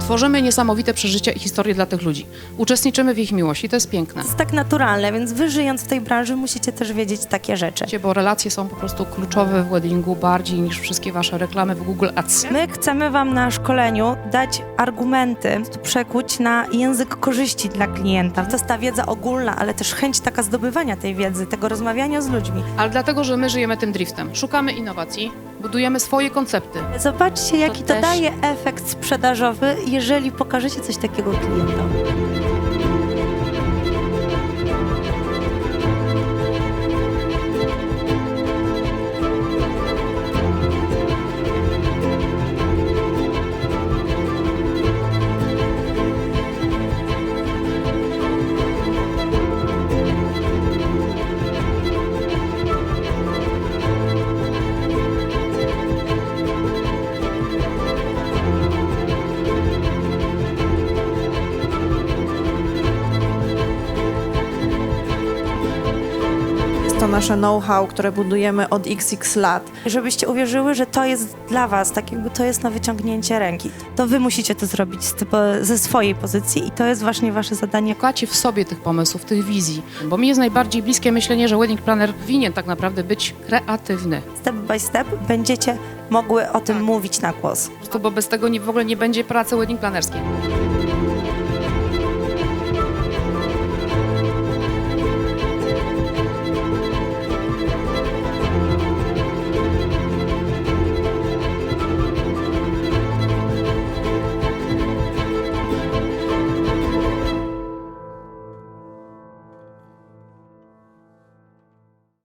Tworzymy niesamowite przeżycia i historie dla tych ludzi. Uczestniczymy w ich miłości, to jest piękne. To jest tak naturalne, więc wy żyjąc w tej branży musicie też wiedzieć takie rzeczy. Wiecie, Bo relacje są po prostu kluczowe w weddingu bardziej niż wszystkie wasze reklamy w Google Ads. My chcemy wam na szkoleniu dać argumenty, przekuć na język korzyści dla klienta. To jest ta wiedza ogólna, ale też chęć taka zdobywania tej wiedzy, tego rozmawiania z ludźmi. Ale dlatego, że my żyjemy tym driftem. Szukamy innowacji, budujemy swoje koncepty. Zobaczcie, jaki to, też- daje efekt sprzedażowy, jeżeli pokażecie coś takiego klientom. To nasze know-how, które budujemy od xx lat. Żebyście uwierzyły, że to jest dla was, tak jakby to jest na wyciągnięcie ręki. To wy musicie to zrobić z, ze swojej pozycji i to jest właśnie wasze zadanie. Szukacie w sobie tych pomysłów, tych wizji. Bo mi jest najbardziej bliskie myślenie, że wedding planner winien tak naprawdę być kreatywny. Step by step będziecie mogły o tym mówić na głos. Prostu, bo bez tego nie, w ogóle nie będzie pracy wedding planerskiej.